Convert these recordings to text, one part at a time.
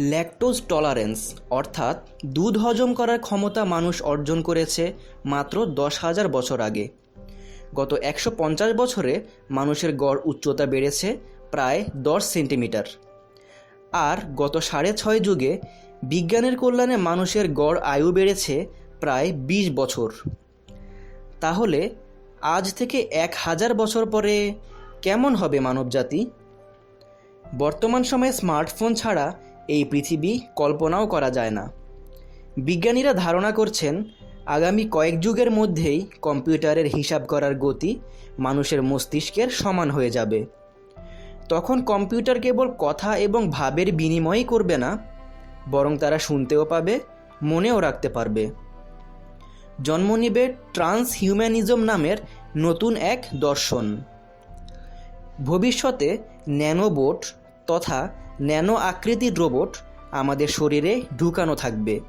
Lactose tolerance অর্থাৎ দুধ হজম করার ক্ষমতা মানুষ অর্জন করেছে মাত্র দশ হাজার বছর আগে। গত একশো পঞ্চাশ বছরে মানুষের গড় উচ্চতা বেড়েছে প্রায় দশ সেন্টিমিটার। আর গত সাড়ে ছয় যুগে বিজ্ঞানের কল্যাণে মানুষের গড় আয়ু বেড়েছে প্রায় বিশ বছর। তাহলে আজ থেকে এক হাজার বছর পরে কেমন হবে মানবজাতি? বর্তমান সময়ে স্মার্টফোন ছাড়া এই পৃথিবী কল্পনাও করা যায় না। বিজ্ঞানীরা ধারণা করছেন, আগামী কয়েক যুগের মধ্যেই কম্পিউটারের হিসাব করার গতি মানুষের মস্তিষ্কের সমান হয়ে যাবে। তখন কম্পিউটার কেবল কথা এবং ভাবের বিনিময়ই করবে না, বরং তারা শুনতেও পাবে, মনেও রাখতে পারবে। জন্ম নিবে ট্রান্স হিউম্যানিজম নামের নতুন এক দর্শন। ভবিষ্যতে ন্যানোবোট তথা ন্যানো আকৃতির রোবট আমাদের শরীরে ঢুকানো থাকবে,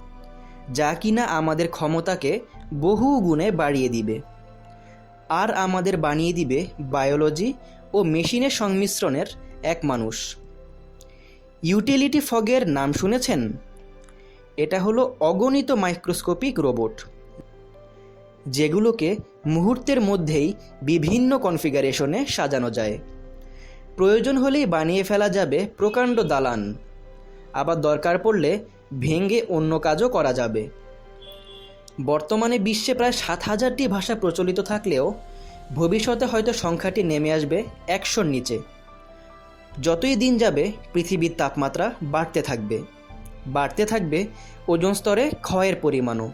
যা কিনা আমাদের ক্ষমতাকে বহু গুণে বাড়িয়ে দিবে। আর আমাদের বানিয়ে দিবে বায়োলজি ও মেশিনের সংমিশ্রণের এক মানুষ। ইউটিলিটি ফগের নাম শুনেছেন? এটা হলো অগণিত মাইক্রোস্কোপিক রোবট, যেগুলোকে মুহূর্তের মধ্যেই বিভিন্ন কনফিগারেশনে সাজানো যায়। প্রয়োজন হলেই বানিয়ে ফেলা যাবে প্রকাণ্ড দালান। আবার দরকার পড়লে ভেঙে অন্য কাজও করা যাবে। বর্তমানে বিশ্বে প্রায় সাত হাজারটি ভাষা প্রচলিত থাকলেও ভবিষ্যতে হয়তো সংখ্যাটি নেমে আসবে একশোর নিচে। যতই দিন যাবে, পৃথিবীর তাপমাত্রা বাড়তে থাকবে। বাড়তে থাকবে ওজন স্তরে ক্ষয়ের পরিমাণও।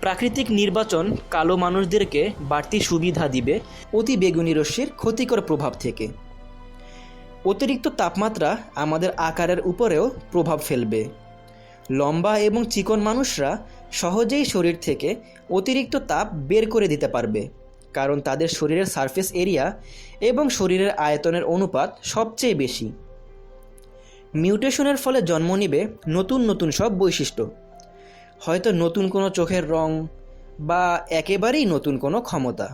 প্রাকৃতিক নির্বাচন কালো মানুষদেরকে বাড়তি সুবিধা দিবে অতি বেগুনি রশ্মির ক্ষতিকর প্রভাব থেকে। অতিরিক্ত তাপমাত্রা আমাদের আকারের উপরেও প্রভাব ফেলবে। লম্বা এবং চিকন মানুষরা সহজেই শরীর থেকে অতিরিক্ত তাপ বের করে দিতে পারবে, কারণ তাদের শরীরের সারফেস এরিয়া এবং শরীরের আয়তনের অনুপাত সবচেয়ে বেশি। মিউটেশনের ফলে জন্ম নিবে নতুন নতুন সব বৈশিষ্ট্য। হয়তো নতুন কোনো চোখের রং বা একেবারেই নতুন কোনো ক্ষমতা।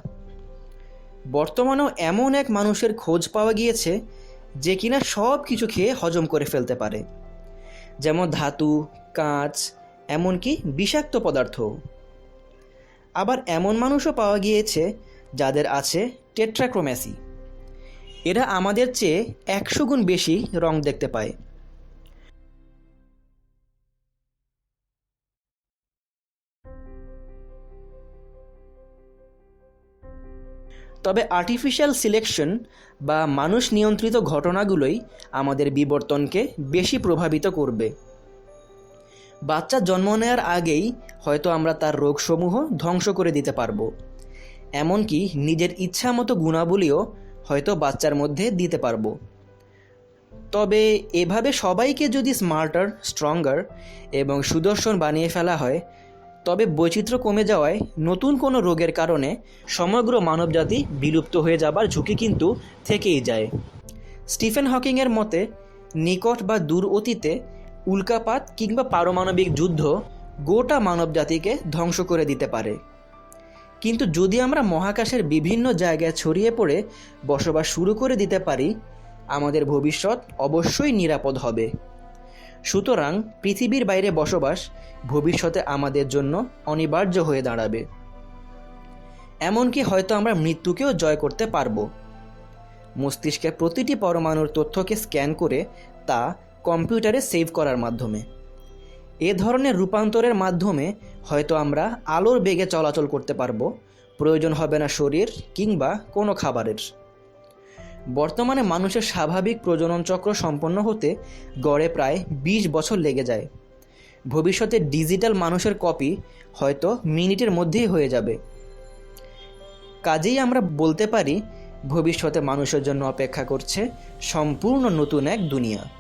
বর্তমানেও এমন এক মানুষের খোঁজ পাওয়া গিয়েছে যে কিনা সব কিছু খেয়ে হজম করে ফেলতে পারে। যেমন ধাতু, কাঁচ, এমনকি বিষাক্ত পদার্থ আবার এমন মানুষও পাওয়া গিয়েছে যাদের আছে টেট্রাক্রোম্যাসি। এরা আমাদের চেয়ে একশো গুণ বেশি রং দেখতে পায়। তবে আর্টিফিশিয়াল সিলেকশন বা মানুষ নিয়ন্ত্রিত ঘটনাগুলোই আমাদের বিবর্তনকে বেশি প্রভাবিত করবে। বাচ্চা জন্ম নেওয়ার আগেই হয়তো আমরা তার রোগসমূহ ধ্বংস করে দিতে পারব। এমনকি নিজের ইচ্ছা মতো গুণাবলীও হয়তো বাচ্চার মধ্যে দিতে পারব। তবে এভাবে সবাইকে যদি স্মার্টার স্ট্রঙ্গার এবং সুদর্শন বানিয়ে ফেলা হয় তবে বৈচিত্র্য কমে যাওয়ায় নতুন কোনো রোগের কারণে সমগ্র মানবজাতি বিলুপ্ত হয়ে যাবার ঝুঁকি কিন্তু থেকেই যায়। স্টিফেন হকিংয়ের মতে, নিকট বা দূর অতীতে উল্কাপাত কিংবা পারমাণবিক যুদ্ধ গোটা মানবজাতিকে ধ্বংস করে দিতে পারে। কিন্তু যদি আমরা মহাকাশের বিভিন্ন জায়গায় ছড়িয়ে পড়ে বসবাস শুরু করে দিতে পারি, আমাদের ভবিষ্যৎ অবশ্যই নিরাপদ হবে। সুতরাং পৃথিবীর বাইরে বসবাস ভবিষ্যতে আমাদের জন্য অনিবার্য হয়ে দাঁড়াবে। এমনকি হয়তো আমরা মৃত্যুকেও জয় করতে পারব। মস্তিষ্কের প্রতিটি পরমাণুর তথ্যকে স্ক্যান করে তা কম্পিউটারে সেভ করার মাধ্যমে। এ ধরনের রূপান্তরের মাধ্যমে হয়তো আমরা আলোর বেগে চলাচল করতে পারব। প্রয়োজন হবে না শরীর কিংবা কোনো খাবারের। বর্তমানে মানুষের স্বাভাবিক প্রজনন চক্র সম্পন্ন হতে গড়ে প্রায় বিশ বছর লেগে যায়। ভবিষ্যতে ডিজিটাল মানুষের কপি হয়তো মিনিটের মধ্যেই হয়ে যাবে। কাজেই আমরা বলতে পারি, ভবিষ্যতে মানুষের জন্য অপেক্ষা করছে সম্পূর্ণ নতুন এক দুনিয়া।